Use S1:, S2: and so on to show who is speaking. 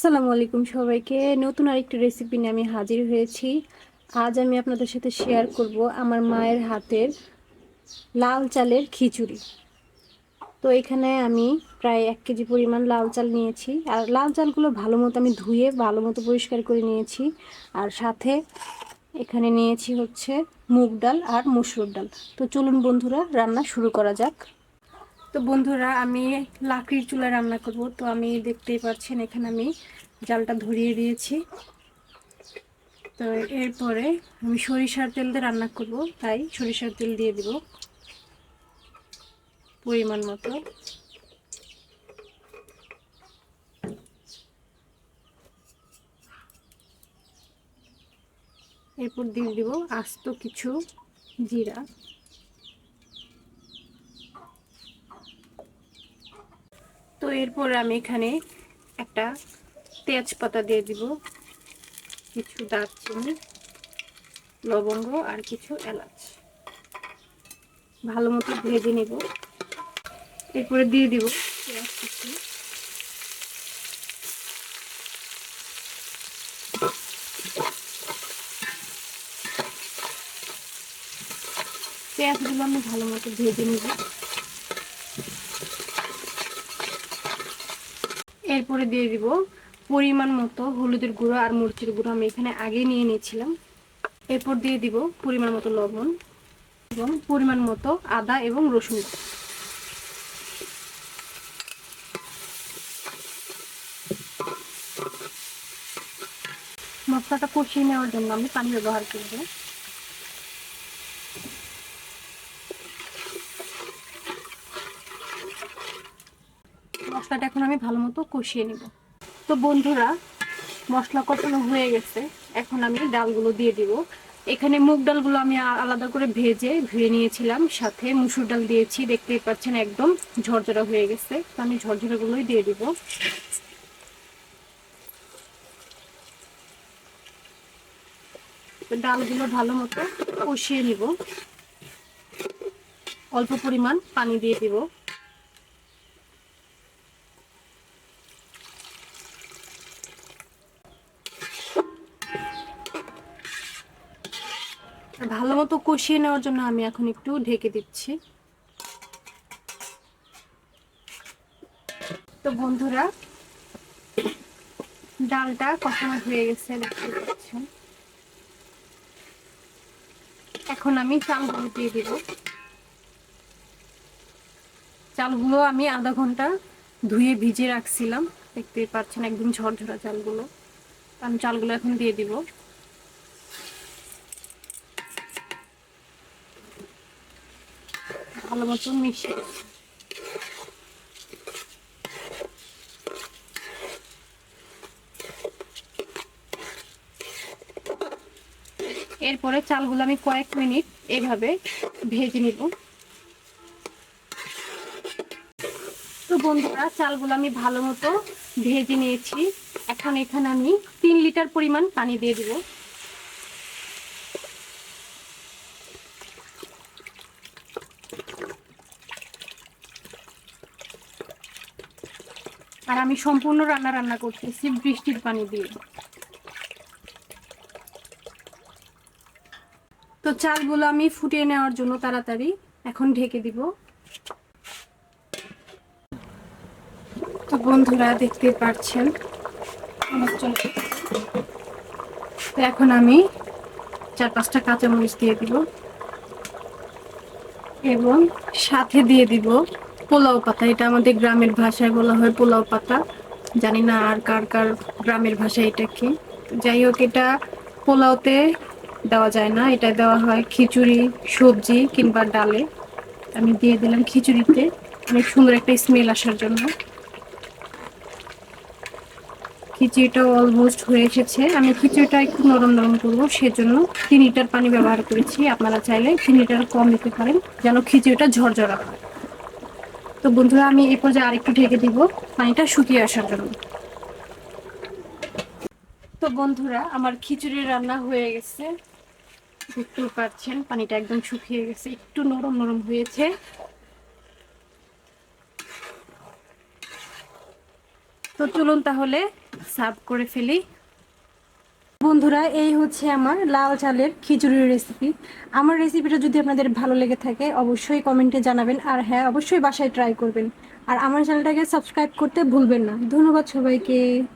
S1: আসসালামু আলাইকুম সবাইকে। নতুন আরেকটি রেসিপি নিয়ে আমি হাজির হয়েছি। আজ আমি আপনাদের সাথে শেয়ার করব আমার মায়ের হাতের লাল চালের খিচুড়ি। তো এখানে আমি প্রায় এক কেজি পরিমাণ লাল চাল নিয়েছি। আর লাল চালগুলো ভালো মতো আমি ধুয়ে ভালো মতো পরিষ্কার করে নিয়েছি। আর সাথে এখানে নিয়েছি হচ্ছে মুগ ডাল আর মসুর ডাল। তো চলুন বন্ধুরা, রান্না শুরু করা যাক। তো বন্ধুরা, আমি লাকড়ির চুলায় রান্না করব। তো আমি দেখতেই পাচ্ছেন এখানে আমি জালটা ধরিয়ে দিয়েছি। তো এরপরে আমি সরিষার তেল দিয়ে রান্না করব, তাই সরিষার তেল দিয়ে দিব পরিমাণ মতো। এরপর দিয়ে দিব আস্ত কিছু জিরা। তো এরপর আমি এখানে একটা তেজপাতা দিয়ে দিব, কিছু দারচিনি, লবঙ্গ আর কিছু এলাচ। ভালো মতো ভেজে নেব। এরপরে দিয়ে দিব পেঁয়াজ পেঁয়াজগুলো আমি ভালো মতো ভেজে নেব। এরপরে দিয়ে দিব পরিমাণ মতো হলুদের গুঁড়ো আর মরিচের গুঁড়ো আমি এখানে আগে নিয়ে নিয়েছিলাম। এরপর দিয়ে দিব পরিমাণ মতো লবণ এবং পরিমাণ মতো আদা এবং রসুন মশলাটা কষিয়ে নেওয়ার জন্য আমি পানি ব্যবহার করব। মশলাটা এখন আমি ভালো মতো কষিয়ে নিব। তো বন্ধুরা, মশলা কষানো হয়ে গেছে। এখন আমি ডালগুলো দিয়ে দিব। এখানে মুগ ডালগুলো আমি আলাদা করে ভেজে ধুয়ে নিয়েছিলাম। সাথে মুসুর ডাল দিয়েছি। দেখতেই পাচ্ছেন একদম ঝরঝরা হয়ে গেছে। তো আমি ঝরঝরাগুলোই দিয়ে দিব। ডালগুলো ভালো মতো কষিয়ে নিব। অল্প পরিমাণ পানি দিয়ে দিব। ভালো মতো কষিয়ে নেওয়ার জন্য আমি এখন একটু ঢেকে দিচ্ছি। তো বন্ধুরা, ডালটা কষানো হয়ে গেছে, দেখতে পাচ্ছেন। এখন আমি চালগুলো দিয়ে দিব। চালগুলো আমি আধা ঘণ্টা ধুয়ে ভিজে রাখছিলাম। দেখতেই পাচ্ছেন একদম ঝরঝরা চালগুলো। আমি চালগুলো এখন দিয়ে দিব। ভালো মতন মিশিয়ে এরপরে চালগুলো আমি কয়েক মিনিট এভাবে ভেজে নিব। তো বন্ধুরা, চালগুলো আমি ভালো মতো ভেজে নিয়েছি। এখন এখানে আমি তিন লিটার পরিমাণ পানি দিয়ে দিব। আর আমি সম্পূর্ণ রান্না রান্না করতেছি বৃষ্টির পানি দিয়ে। তো চালগুলো আমি ফুটিয়ে নেওয়ার জন্য তাড়াতাড়ি এখন ঢেকে দিব। তো বন্ধুরা দেখতে পাচ্ছেন তো এখন আমি চার পাঁচটা কাঁচামরিচ দিয়ে দিব এবং সাথে দিয়ে দিব পোলাও পাতা, এটা আমাদের গ্রামের ভাষায় বলা হয় পোলাও পাতা। জানি না আর কার কার গ্রামের ভাষায় এটা কি। যাই হোক, এটা পোলাওতে দেওয়া যায় না। এটা দেওয়া হয় খিচুড়ি, সবজি কিংবা ডালে। আমি দিয়ে দিলাম খিচুড়িতে। অনেক সুন্দর একটা স্মেল আসার জন্য। খিচুড়িটা অলমোস্ট হয়ে এসেছে। আমি খিচুড়িটা একটু নরম নরম করব, সেজন্য তিন লিটার পানি ব্যবহার করেছি। আপনারা চাইলে তিন লিটার কম দিতে পারেন, যেন খিচুড়িটা ঝরঝরা হয়। তো বন্ধুরা, আমি এই পর্যায়ে আরেকটু ঢেকে দিব। পানিটা শুকিয়ে আসার জন্য। তো বন্ধুরা, আমার খিচুড়ি রান্না হয়ে গেছে। দেখতেই পাচ্ছেন, পানিটা একদম শুকিয়ে গেছে। একটু নরম নরম হয়েছে। তো চলুন তাহলে সার্ভ করে ফেলি। বন্ধুরা, এই হচ্ছে আমার লাল চালের খিচুড়ির রেসিপি আমার রেসিপিটা যদি আপনাদের ভালো লেগে থাকে, অবশ্যই কমেন্টে জানাবেন। আর হ্যাঁ অবশ্যই বাসায় ট্রাই করবেন। আর আমার চ্যানেলটাকে সাবস্ক্রাইব করতে ভুলবেন না। ধন্যবাদ সবাইকে।